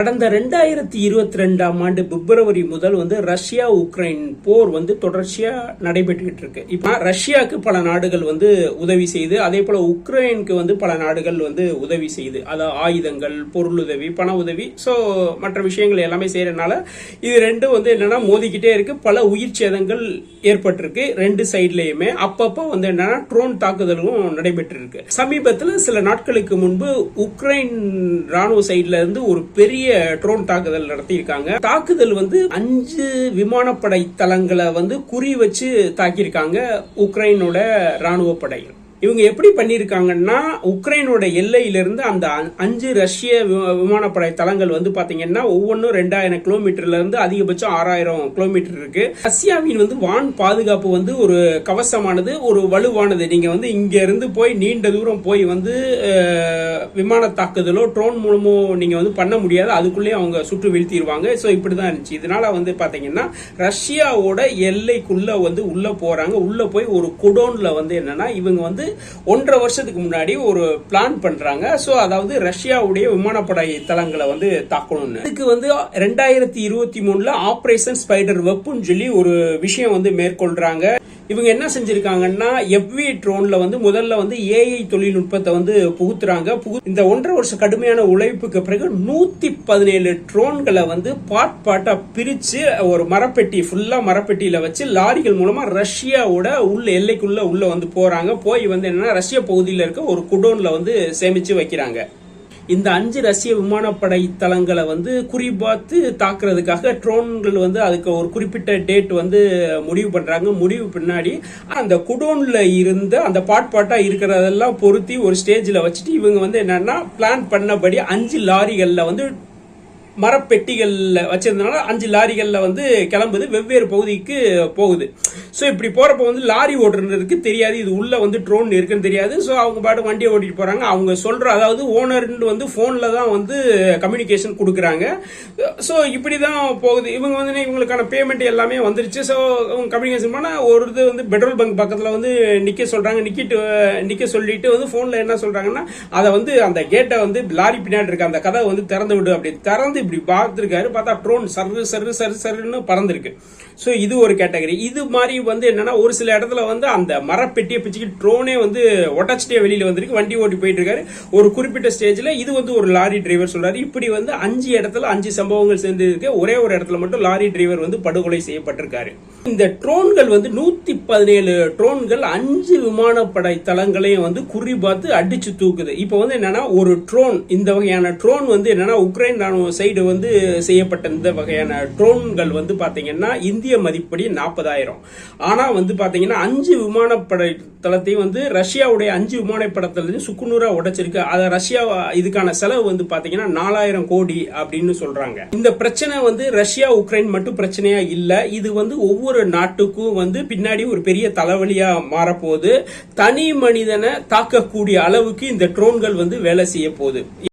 கடந்த ரெண்டாயிரத்தி இருபத்தி ரெண்டாம் ஆண்டு பிப்ரவரி முதல் வந்து ரஷ்யா உக்ரைன் போர் வந்து தொடர்ச்சியா நடைபெற்றுக்கிட்டு இருக்கு. இப்ப ரஷ்யாவுக்கு பல நாடுகள் வந்து உதவி செய்து அதே போல உக்ரைனுக்கு வந்து பல நாடுகள் வந்து உதவி செய்து அதாவது ஆயுதங்கள் பொருளுதவி பண உதவி ஸோ மற்ற விஷயங்கள் எல்லாமே செய்யறதுனால இது ரெண்டும் வந்து என்னன்னா மோதிக்கிட்டே இருக்கு. பல உயிர் சேதங்கள் ஏற்பட்டிருக்கு ரெண்டு சைட்லயுமே. அப்பப்போ வந்து என்னன்னா ட்ரோன் தாக்குதலும் நடைபெற்று இருக்கு சமீபத்தில் சில நாட்களுக்கு முன்பு உக்ரைன் ராணுவ சைட்ல இருந்து ஒரு பெரிய ட்ரோன் தாக்குதல் நடத்தியிருக்காங்க. தாக்குதல் வந்து அஞ்சு விமானப்படை தளங்களை வந்து குறி வச்சு தாக்கியிருக்காங்க உக்ரைனோட ராணுவ படைகள். இவங்க எப்படி பண்ணியிருக்காங்கன்னா உக்ரைனோட எல்லையிலிருந்து அந்த அஞ்சு ரஷ்ய வி- விமானப்படை தளங்கள் வந்து பார்த்தீங்கன்னா ஒவ்வொன்றும் ரெண்டாயிரம் கிலோமீட்டர்லேருந்து அதிகபட்சம் ஆறாயிரம் கிலோமீட்டர் இருக்கு. ரஷ்யாவின் வந்து வான் பாதுகாப்பு வந்து ஒரு கவசமானது ஒரு வலுவானது. நீங்கள் வந்து இங்கேருந்து போய் நீண்ட தூரம் போய் வந்து விமான தாக்குதலோ ட்ரோன் மூலமோ நீங்கள் வந்து பண்ண முடியாது. அதுக்குள்ளேயே அவங்க சுட்டு வீழ்த்திடுவாங்க ஸோ இப்படி தான் இருந்துச்சு. இதனால வந்து பார்த்தீங்கன்னா ரஷ்யாவோட எல்லைக்குள்ளே வந்து உள்ளே போகிறாங்க உள்ளே போய் ஒரு குடோனில் வந்து என்னென்னா இவங்க வந்து ஒன்றரை வருஷத்துக்கு முன்னாடி ஒரு பிளான் பண்றாங்க. ஸோ அதாவது ரஷ்யாவுடைய விமானப்படை தளங்களை வந்து தாக்கணும்னு. இதுக்கு வந்து ரெண்டாயிரத்தி இருபத்தி மூணுல ஆபரேஷன் ஸ்பைடர் வெப்புன்னு சொல்லி ஒரு விஷயம் வந்து மேற்கொள்றாங்க. இவங்க என்ன செஞ்சிருக்காங்கன்னா எவ்வி ட்ரோன்ல வந்து முதல்ல வந்து ஏஐ தொழில்நுட்பத்தை வந்து புகுத்துறாங்க. புகு இந்த ஒன்றரை வருஷம் கடுமையான உழைப்புக்கு பிறகு நூத்தி பதினேழு ட்ரோன்களை வந்து பாட் பாட்டா பிரிச்சு ஒரு மரப்பெட்டி ஃபுல்லா மரப்பெட்டியில வச்சு லாரிகள் மூலமா ரஷ்யாவோட உள்ள எல்லைக்குள்ள உள்ள வந்து போறாங்க. போய் வந்து என்னன்னா ரஷ்ய பகுதியில் இருக்க ஒரு குடோன்ல வந்து சேமிச்சு வைக்கிறாங்க. இந்த அஞ்சு ரஷ்ய விமானப்படை தளங்களை வந்து குறிபார்த்து தாக்குறதுக்காக ட்ரோன்கள் வந்து அதுக்கு ஒரு குறிப்பிட்ட டேட் வந்து முடிவு பண்றாங்க. முடிவு பின்னாடி அந்த குடோன்ல இருந்த அந்த பாட் பாட்டா இருக்கிறதெல்லாம் பொருத்தி ஒரு ஸ்டேஜ்ல வச்சுட்டு இவங்க வந்து என்னன்னா பிளான் பண்ணபடி அஞ்சு லாரிகள்ல வந்து மரப்பெட்டிகளில் வச்சிருந்தனால அஞ்சு லாரிகளில் வந்து கிளம்புது. வெவ்வேறு பகுதிக்கு போகுது. ஸோ இப்படி போகிறப்ப வந்து லாரி ஓட்டுறதுக்கு தெரியாது. இது உள்ளே வந்து ட்ரோன் இருக்குன்னு தெரியாது. ஸோ அவங்க பாட்டு வண்டியை ஓட்டிட்டு போகிறாங்க அவங்க சொல்கிற அதாவது ஓனர்னு வந்து ஃபோனில் தான் வந்து கம்யூனிகேஷன் கொடுக்குறாங்க. ஸோ இப்படி தான் போகுது. இவங்க வந்து இவங்களுக்கான பேமெண்ட் எல்லாமே வந்துருச்சு. ஸோ அவங்க கம்யூனிகேஷன் பண்ணால் ஒரு இது வந்து பெட்ரோல் பங்க் பக்கத்தில் வந்து நிற்க சொல்கிறாங்க நிற்கிட்டு நிற்க சொல்லிட்டு வந்து ஃபோனில் என்ன சொல்கிறாங்கன்னா அதை வந்து அந்த கேட்டை வந்து லாரி பின்னாடி இருக்க அந்த கதை வந்து திறந்து விடு அப்படி திறந்து இப்படி பார்த்துருக்காரு பார்த்தா ட்ரோன் சரு சரு சரு சருன்னு பறந்துருக்கு. ஸோ இது ஒரு கேட்டகரி இது மாதிரி வந்து என்னன்னா ஒரு சில இடத்துல வந்து அந்த மரப்பெட்டியை பிச்சுக்கிட்டு ட்ரோனே வந்து ஒட்டச்சிட்டே வெளியில வந்திருக்கு. வண்டி ஓட்டி போயிட்டு இருக்காரு ஒரு குறிப்பிட்ட ஸ்டேஜ்ல இது வந்து ஒரு லாரி டிரைவர் சொல்றாரு. இப்படி வந்து அஞ்சு இடத்துல அஞ்சு சம்பவங்கள் சேர்ந்து இருக்கு ஒரே ஒரு இடத்துல மட்டும் லாரி டிரைவர் வந்து படுகொலை செய்யப்பட்டிருக்காரு. இந்த ட்ரோன்கள் வந்து நூத்தி பதினேழு ட்ரோன்கள் அஞ்சு விமானப்படை தளங்களையும் வந்து குறி பார்த்து அடிச்சு தூக்குது. இப்போ வந்து என்னன்னா ஒரு ட்ரோன் இந்த வகையான ட்ரோன் வந்து என்னன்னா உக்ரைன் ராணுவ சைடு வந்து செய்யப்பட்ட இந்த வகையான ட்ரோன்கள் வந்து பார்த்தீங்கன்னா இந்திய மதிப்படி நாற்பதாயிரம். ஆனா வந்து பார்த்தீங்கன்னா அஞ்சு விமானப்படை தளத்தையும் வந்து ரஷ்யாவுடைய அஞ்சு விமானப்படை சுக்குநூறாக சுக்குநூறா உடைச்சிருக்கு. அதை ரஷ்யா இதுக்கான செலவு வந்து பாத்தீங்கன்னா நாலாயிரம் கோடி அப்படின்னு சொல்றாங்க. இந்த பிரச்சனை வந்து ரஷ்யா உக்ரைன் மட்டும் பிரச்சனையா இல்ல. இது வந்து ஒவ்வொரு நாட்டுக்கும் வந்து பின்னாடி ஒரு பெரிய தலைவலியா மாறப்போகுது. தனி மனிதனை தாக்கக்கூடிய அளவுக்கு இந்த ட்ரோன்கள் வந்து வேலை செய்ய போகுது